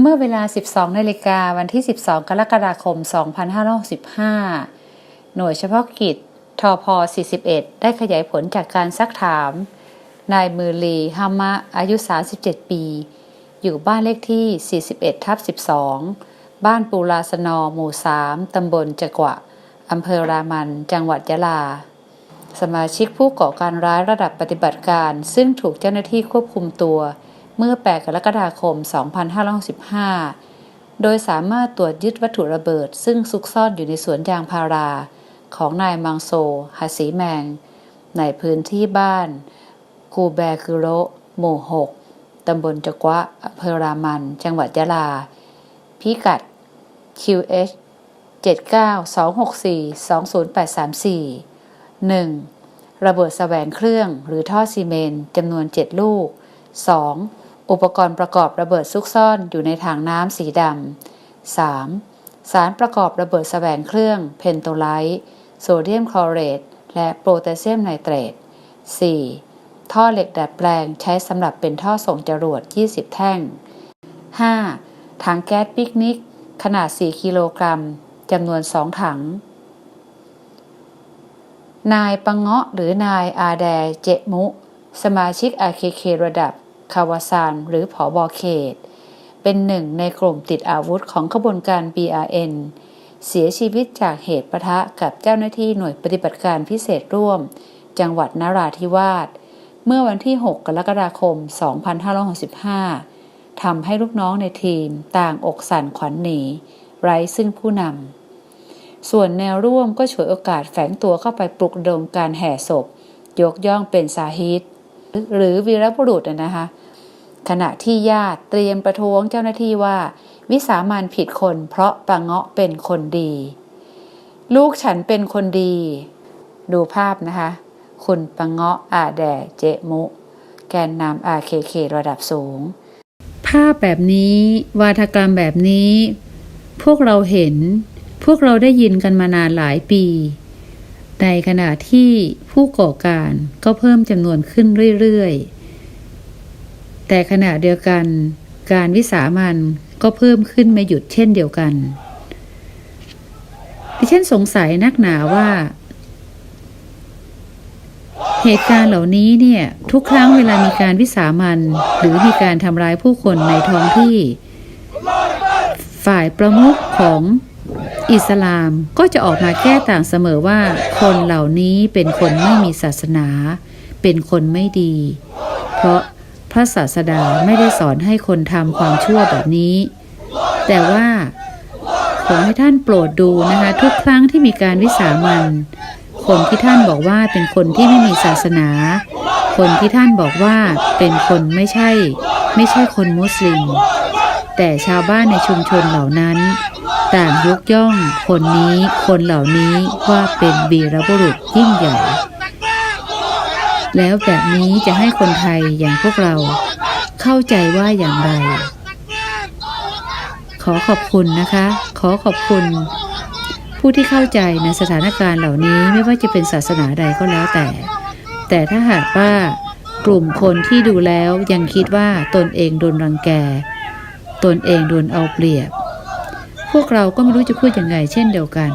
เมื่อเวลา 12นาฬิกาวันที่ 12 กรกฎาคม 2565 หน่วยเฉพาะกิจทพ41 ได้ขยายผลจากการซักถาม นายมือลีฮามะ อายุ 37 ปี อยู่บ้านเลขที่ 41 ทับ 12 บ้านปูลาสนอหมู่ 3 ตำบลจะกวะ อำเภอรามัน จังหวัดยะลา สมาชิกผู้ก่อการร้ายระดับปฏิบัติการ ซึ่งถูกเจ้าหน้าที่ควบคุมตัว เมื่อ 8 กรกฎาคม 2515โดยสามารถตรวจยึดวัตถุระเบิด ซึ่งซุกซ่อนอยู่ในสวนยางพารา ของนายมังโซฮาสีแมง ในพื้นที่บ้าน กูแบคุโรหมู่ 6 ตำบลจกวะอำเภอรามัน จังหวัดยะลา พิกัด QH 7926420834 1. ระเบิดแสวงเครื่องหรือท่อซีเมนต์จำนวน 7 ลูก 2. อุปกรณ์ประกอบระเบิดซุกซ่อนอยู่ในถังน้ำสีดำ 3. สารประกอบระเบิดแสวงเครื่อง เพนโตไลท์โซเดียมคลอเรต และโพแทสเซียมไนเตรต 4. ท่อเหล็กดัดแปลงใช้สำหรับเป็นท่อส่งจรวด 20 แท่ง 5. ถังแก๊สปิกนิก ขนาด 4 กิโลกรัมจำนวน 2 ถัง นายปังเงาะหรือนายอาแดเจมุ สมาชิกอาเคเคระดับ คาวาซานหรือผอบอเขต เป็นหนึ่งในกลุ่มติดอาวุธของขบวนการ BRN เสียชีวิตจากเหตุปะทะกับเจ้าหน้าที่หน่วยปฏิบัติการพิเศษร่วม จังหวัดนราธิวาส เมื่อวันที่ 6 กรกฎาคม 2565ทำให้ลูกน้องในทีมต่างอกสั่นขวัญหนี ไร้ซึ่งผู้นำ ส่วนแนวร่วมก็ฉวยโอกาสแฝงตัวเข้าไปปลุกดมการแห่ศพ ยกย่องเป็นสาฮิต หรือวีรบุรุษนะนะคะ ขณะที่ญาติเตรียมประท้วงเจ้าหน้าที่ว่า วิสามันผิดคนเพราะปังเงาะเป็นคนดี ลูกฉันเป็นคนดี ดูภาพนะคะ คุณปังเงาะอาแดเจมุ แกนนำ RKK ระดับสูง ภาพแบบนี้วาทกรรมแบบนี้ พวกเราเห็น พวกเราได้ยินกันมานานหลายปี ในขณะที่ผู้ก่อการก็เพิ่มจำนวนขึ้นเรื่อยๆ แต่ขณะเดียวกัน การวิสามันก็เพิ่มขึ้นไม่หยุดเช่นเดียวกัน ดิฉันสงสัยนักหนาว่า เหตุการณ์เหล่านี้เนี่ย ทุกครั้งเวลามีการวิสามันหรือมีการทำร้ายผู้คนในท้องที่ ฝ่ายประมุขของ อิสลามก็จะออกมาแก้ต่างเสมอว่า คนเหล่านี้เป็นคนไม่มีศาสนา เป็นคนไม่ดี เพราะพระศาสดาไม่ได้สอนให้คนทำความชั่วแบบนี้ แต่ว่า ขอให้ท่านโปรดดูนะคะ ทุกครั้งที่มีการวิสามันคนที่ท่านบอกว่าเป็นคนที่ไม่มีศาสนา คนที่ท่านบอกว่าเป็นคนไม่ใช่ ไม่ใช่คนมุสลิม แต่ชาวบ้านในชุมชนเหล่านั้น ต่างยกย่องคนนี้คนเหล่านี้ว่าเป็นวีรบุรุษยิ่งใหญ่ แล้วแบบนี้จะให้คนไทยอย่างพวกเราเข้าใจว่าอย่างไร ขอขอบคุณนะคะ ขอขอบคุณ ผู้ที่เข้าใจในสถานการณ์เหล่านี้ไม่ว่าจะเป็นศาสนาใดก็แล้วแต่ แต่ถ้าหากว่ากลุ่มคนที่ดูแล้วยังคิดว่าตนเองโดนรังแก ตนเองโดนเอาเปรียบ พวกเราก็ไม่รู้จะพูดยังไงเช่นเดียวกัน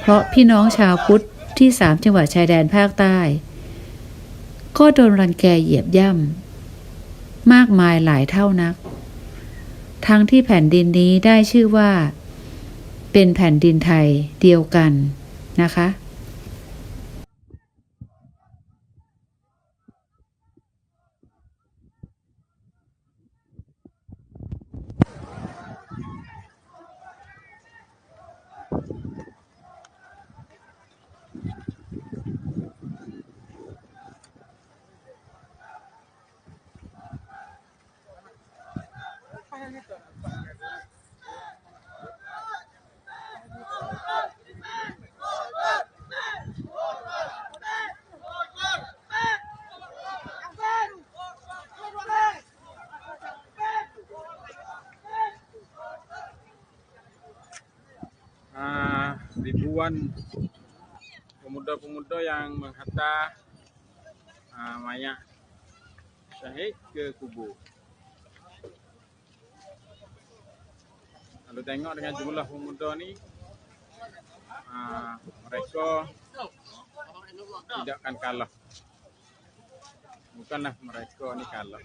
เพราะพี่น้องชาวพุทธที่สามจังหวัดชายแดนภาคใต้ ก็โดนรังแกเหยียบย่ำมากมายหลายเท่านัก ทั้งที่แผ่นดินนี้ได้ชื่อว่า เป็นแผ่นดินไทยเดียวกันนะคะ ribuan pemuda-pemuda yang menghantar ah, mayat syahid ke kubur. kalau tengok dengan jumlah pemuda ni ah, mereka tidak akan kalah bukanlah mereka ni kalah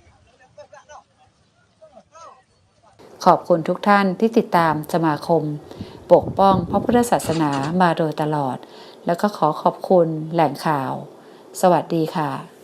ขอบคุณทุกท่านที่ติดตามสมาคม ปกป้องพระพุทธศาสนามาโดยตลอด แล้วก็ขอขอบคุณแหล่งข่าว สวัสดีค่ะ